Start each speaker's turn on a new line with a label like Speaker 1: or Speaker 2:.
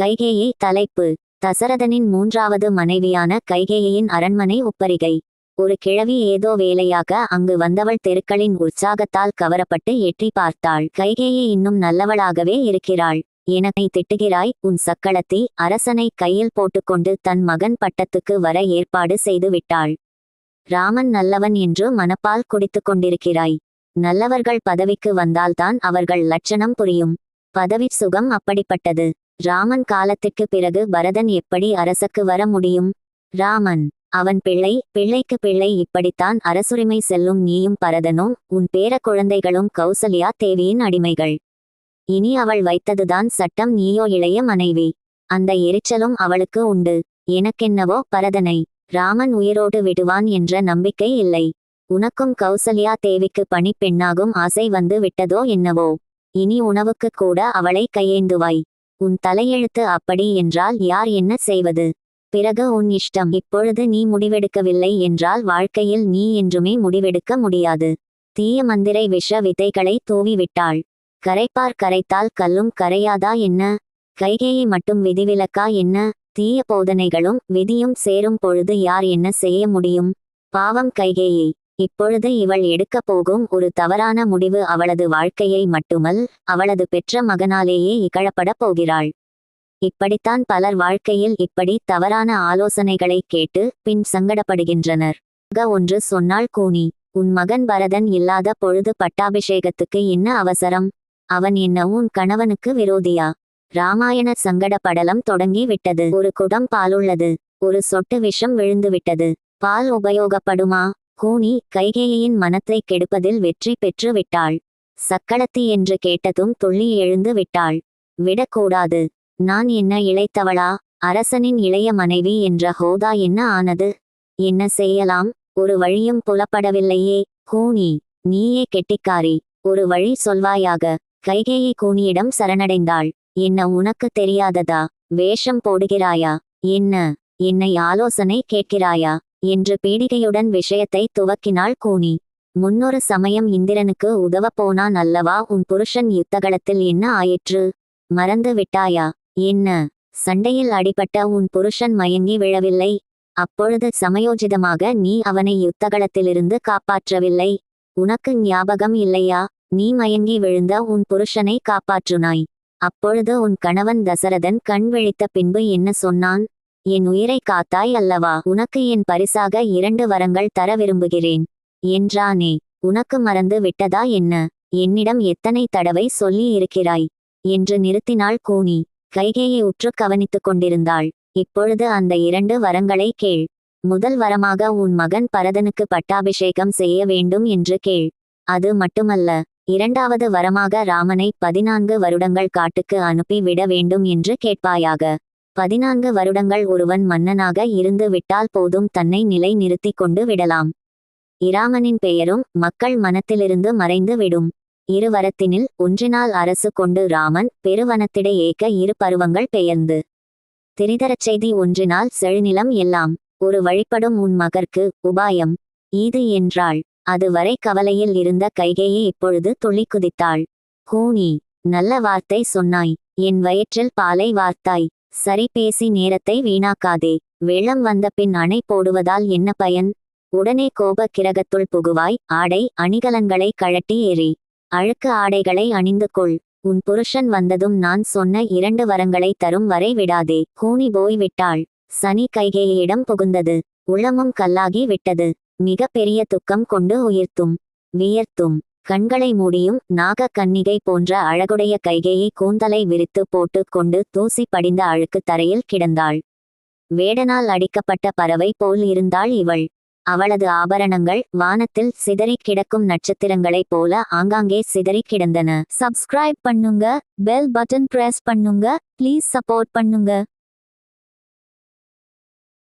Speaker 1: கைகேயி தலைப்பு. தசரதனின் மூன்றாவது மனைவியான கைகேயின் அரண்மனை உப்பரிகை. ஒரு கிழவி ஏதோ வேலையாக அங்கு வந்தவள் தெருக்களின் உற்சாகத்தால் கவரப்பட்டு எட்டி பார்த்தாள். கைகேயி இன்னும் நல்லவளாகவே இருக்கிறாள். எனக்கை திட்டுகிறாய் உன் சக்களத்தி. அரசனை கையில் போட்டுக்கொண்டு தன் மகன் பட்டத்துக்கு வர ஏற்பாடு செய்து விட்டாள். ராமன் நல்லவன் என்று மனப்பால் குடித்து கொண்டிருக்கிறாய். நல்லவர்கள் பதவிக்கு வந்தால்தான் அவர்கள் லட்சணம் புரியும். பதவி சுகம் அப்படிப்பட்டது. ராமன் காலத்துக்கு பிறகு பரதன் எப்படி அரசக்கு வர முடியும்? ராமன் அவன் பிள்ளை பிள்ளைக்கு பிள்ளை இப்படித்தான் அரசுரிமை செல்லும் நீயும் பரதனும் உன் பேர குழந்தைகளும் கௌசல்யா தேவியின் அடிமைகள். இனி அவள் வைத்ததுதான் சட்டம் நீயோ இளைய மனைவி. அந்த எரிச்சலும் அவளுக்கு உண்டு. எனக்கென்னவோ பரதனை ராமன் உயிரோடு விடுவான் என்ற நம்பிக்கை இல்லை. உனக்கும் கௌசல்யா தேவிக்கு பணி பெண்ணாகும் ஆசை வந்து விட்டதோ என்னவோ. இனி உணவுக்கு கூட அவளை கையேந்துவாய். உன் தலையெழுத்து அப்படி என்றால் யார் என்ன செய்வது? பிறகு உன் இஷ்டம். இப்பொழுது நீ முடிவெடுக்கவில்லை என்றால் வாழ்க்கையில் நீ என்றுமே முடிவெடுக்க முடியாது. தீய மந்திரை விஷ விதைகளை தூவிவிட்டாள். கரைப்பார் கரைத்தால் கல்லும் கரையாதா என்ன? கைகேயை மட்டும் விதிவிலக்கா என்ன? தீய போதனைகளும் விதியும் சேரும் பொழுது யார் என்ன செய்ய முடியும்? பாவம் கைகேயை. இப்பொழுது இவள் எடுக்கப் போகும் ஒரு தவறான முடிவு அவளது வாழ்க்கையை மட்டுமல் அவளது பெற்ற மகனாலேயே இகழப்படப் போகிறாள். இப்படித்தான் பலர் வாழ்க்கையில் இப்படி தவறான ஆலோசனைகளை கேட்டு பின் சங்கடப்படுகின்றனர். ஆக ஒன்று சொன்னாள் கூனி உன் மகன் பரதன் இல்லாத பொழுது பட்டாபிஷேகத்துக்கு என்ன அவசரம்? அவன் என்ன உன் கணவனுக்கு விரோதியா? ராமாயண சங்கட படலம் தொடங்கி விட்டது. ஒரு குடம் பாலுள்ளது. ஒரு சொட்டு விஷம் விழுந்து விட்டது பால் உபயோகப்படுமா? கூனி கைகேயின் மனத்தை கெடுப்பதில் வெற்றி பெற்று விட்டாள். சக்களத்தி என்று கேட்டதும் துள்ளி எழுந்து விட்டாள். விடக்கூடாது. நான் என்ன இழைத்தவளா அரசனின் இளைய மனைவி என்ற ஹோதா என்ன ஆனது? என்ன செய்யலாம்? ஒரு வழியும் புலப்படவில்லையே. கூனி நீயே கெட்டிக்காரி. ஒரு வழி சொல்வாயாக. கைகேயி கூனியிடம் சரணடைந்தாள். என்ன உனக்கு தெரியாததா? வேஷம் போடுகிறாயா? என்ன? என்னை ஆலோசனை கேட்கிறாயா? என்று பீடிகையுடன் விஷயத்தை துவக்கினாள் கூனி. முன்னொரு சமயம் இந்திரனுக்கு உதவப் போனான் அல்லவா உன் புருஷன் யுத்தகலத்தில் என்ன ஆயிற்று? மறந்து விட்டாயா? என்ன? சண்டையில் அடிபட்ட உன் புருஷன் மயங்கி விழவில்லை. அப்பொழுது சமயோஜிதமாக நீ அவனை யுத்தகலத்திலிருந்து காப்பாற்றவில்லை. உனக்கு ஞாபகம் இல்லையா? நீ மயங்கி விழுந்த உன் புருஷனை காப்பாற்றுனாய். அப்பொழுது உன் கணவன் தசரதன் கண் விழித்த பின்பு என்ன சொன்னான்? என் உயிரை காத்தாய் அல்லவா? உனக்கு என் பரிசாக இரண்டு வரங்கள் தர விரும்புகிறேன். என்றானே. உனக்கு மறந்து விட்டதா என்ன? என்னிடம் எத்தனை தடவை சொல்லி இருக்கிறாய்? என்று நிறுத்தினாள் கூனி. கைகேயை உற்று கவனித்துக் கொண்டிருந்தாள். இப்பொழுது அந்த இரண்டு வரங்களை கேள். முதல் வரமாக உன் மகன் பரதனுக்கு பட்டாபிஷேகம் செய்ய வேண்டும் என்று கேள். அது மட்டுமல்ல இரண்டாவது வரமாக ராமனை பதினான்கு வருடங்கள் காட்டுக்கு அனுப்பி விட வேண்டும் என்று கேட்பாயாக. பதினான்கு வருடங்கள் ஒருவன் மன்னனாக இருந்து விட்டால் போதும் தன்னை நிலை நிறுத்திக் கொண்டு விடலாம். இராமனின் பெயரும் மக்கள் மனத்திலிருந்து மறைந்து விடும். இருவரத்தினில் ஒன்றினால் அரசு கொண்டு ராமன் பெருவனத்திட ஏக்க இரு பருவங்கள் பெயர்ந்து. திரிதரச் செய்தி ஒன்றினால் செழுநிலம் எல்லாம். ஒரு வழிபடும் உன் மகர்க்கு உபாயம். ஈது என்றாள். அதுவரை கவலையில் இருந்த கைகையை இப்பொழுது துள்ளி குதித்தாள். ஹூனி நல்ல வார்த்தை சொன்னாய். என் வயிற்றில் பாலை வார்த்தாய். சரி பேசி நேரத்தை வீணாக்காதே. வெள்ளம் வந்த பின் அணை போடுவதால் என்ன பயன்? உடனே கோப கிரகத்துள் புகுவாய் ஆடை அணிகலன்களை கழட்டி ஏறி. அழுக்கு ஆடைகளை அணிந்து கொள். உன் புருஷன் வந்ததும் நான் சொன்ன இரண்டு வரங்களை தரும் வரை விடாதே. கூனி போய் விட்டாள். சனி கைகேயிடம் புகுந்தது. உள்ளமும் கல்லாகி விட்டது. மிக பெரிய துக்கம் கொண்டு உயிர்த்தும். வியர்த்தும். கண்களை மூடியும் நாக கன்னிகை போன்ற அழகுடைய கைகையை கூந்தலை விரித்து போட்டு கொண்டு தூசி படிந்த அழுக்கு தரையில் கிடந்தாள். வேடனால் அடிக்கப்பட்ட பறவை போல் இருந்தாள் இவள். அவளது ஆபரணங்கள் வானத்தில் சிதறி கிடக்கும் நட்சத்திரங்களைப் போல ஆங்காங்கே சிதறி கிடந்தன. சப்ஸ்கிரைப் பண்ணுங்க பெல் பட்டன் பிரஸ் பண்ணுங்க ப்ளீஸ் சப்போர்ட் பண்ணுங்க.